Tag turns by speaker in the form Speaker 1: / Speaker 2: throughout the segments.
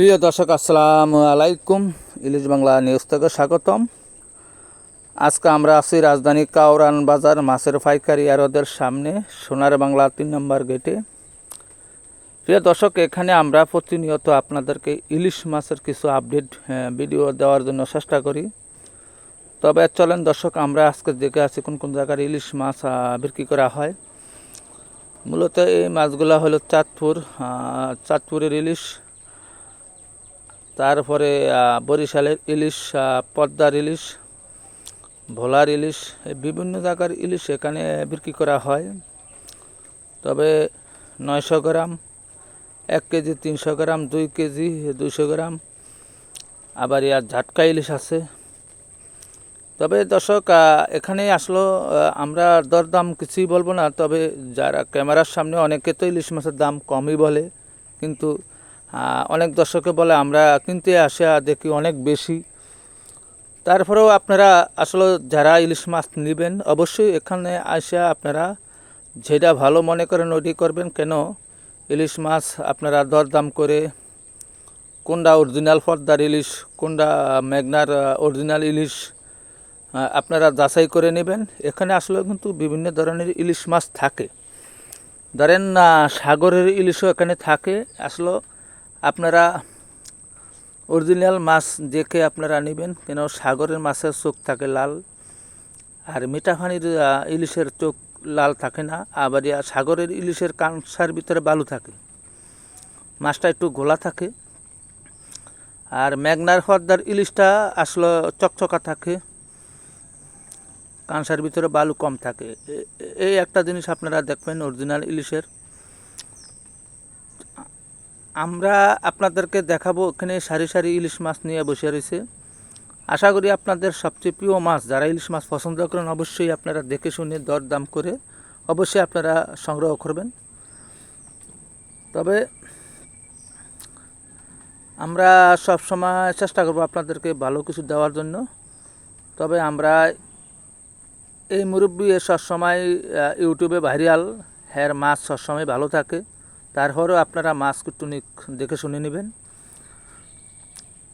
Speaker 1: প্রিয় দর্শক, আসসালামু আলাইকুম। ইলিশ বাংলা নিউজ থেকে স্বাগতম। আজকে আমরা আছি রাজধানী কাউরান বাজার, মাছের পাইকারি আরদের সামনে, সোনার বাংলা তিন নম্বর গেটে। প্রিয় দর্শক, এখানে আমরা প্রতিনিয়ত আপনাদেরকে ইলিশ মাছের কিছু আপডেট ভিডিও দেওয়ার জন্য চেষ্টা করি। তবে চলেন দর্শক, আমরা আজকে দেখে আছি কোন কোন জায়গার ইলিশ মাছ বিক্রি করা হয়। মূলত এই মাছগুলো হলো চাঁদপুর চাঁদপুরের ইলিশ। তারপরে বরিশালের ইলিশ পদ্মার ইলিশ, ভোলার ইলিশ বিভিন্ন জায়গার ইলিশ এখানে বিক্রি করা হয়। তবে নয়শো গ্রাম, এক কেজি তিনশো গ্রাম, দুই কেজি দুইশো গ্রাম, আবার ইয়ার ঝাটকা ইলিশ আছে। তবে দর্শক এখানে আসলো আমরা দরদাম কিছুই বলব না, তবে যারা ক্যামেরার সামনে অনেকে তো ইলিশ মাছের দাম কমই বলে, কিন্তু অনেক দর্শকে বলে, আমরা কিনতে আসা দেখি অনেক বেশি। তারপরেও আপনারা আসলে যারা ইলিশ মাছ নেবেন, অবশ্যই এখানে আসা আপনারা যেটা ভালো মনে করেন ওইটি করবেন। কেন? ইলিশ মাছ আপনারা দরদাম করে কোনটা অরিজিনাল পদ্মার ইলিশ কোনটা মেঘনার অরিজিনাল ইলিশ আপনারা যাচাই করে নেবেন। এখানে আসলে কিন্তু বিভিন্ন ধরনের ইলিশ মাছ থাকে। ধরেন সাগরের ইলিশও এখানে থাকে। আসলে আপনারা অরিজিনাল মাছ দেখে আপনারা নেবেন কেন সাগরের মাছের চোখ থাকে লাল আর মিঠাপানির আহ, ইলিশের চোখ লাল থাকে না আবার সাগরের ইলিশের কাঁসার ভিতরে বালু থাকে। মাছটা একটু গোলা থাকে। আর মেঘনার পদ্মার ইলিশটা আসলে চকচকা থাকে কাঁসার ভিতরে বালু কম থাকে। এই একটা জিনিস আপনারা দেখবেন অরিজিনাল ইলিশের। আমরা আপনাদেরকে দেখাবো এখানে সারি সারি ইলিশ মাছ নিয়ে বসে রয়েছে। আশা করি আপনাদের সবচেয়ে প্রিয় মাছ, যারা ইলিশ মাছ পছন্দ করেন, অবশ্যই আপনারা দেখে শুনে দর দাম করে অবশ্যই আপনারা সংগ্রহ করবেন। তবে আমরা সব সময় চেষ্টা করব আপনাদেরকে ভালো কিছু দেওয়ার জন্য। তবে আমরা এই মুরব্বী সবসময় ইউটিউবে ভাইরাল হ্যার মাছ সবসময় ভালো থাকে। তারপরেও আপনারা মাছ কুটুনি দেখে শুনে নেবেন।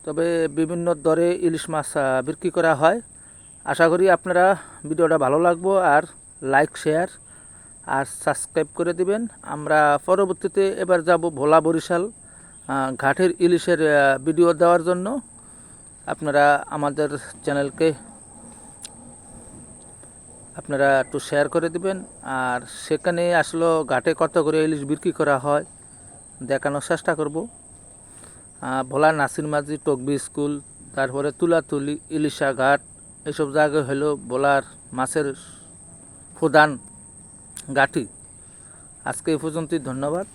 Speaker 1: তবে বিভিন্ন দরে ইলিশ মাছ বিক্রি করা হয়। আশা করি আপনারা ভিডিওটা ভালো লাগবো আর লাইক, শেয়ার আর সাবস্ক্রাইব করে দিবেন। আমরা পরবর্তীতে এবার যাব ভোলা বরিশাল ঘাটের ইলিশের ভিডিও দেওয়ার জন্য। আপনারা আমাদের চ্যানেলকে আপনারা একটু শেয়ার করে দিবেন। আর সেখানে আসলো ঘাটে কত করে ইলিশ বিক্রি করা হয়, দেখানোর চেষ্টা করব। ভোলা নাসির মাঝি, টকবি স্কুল, তারপরে তুলাতুলি, ইলিশা ঘাট, এসব জায়গায় হলো ভোলার মাছের প্রধান গাঠি আজকে এই পর্যন্তই, ধন্যবাদ।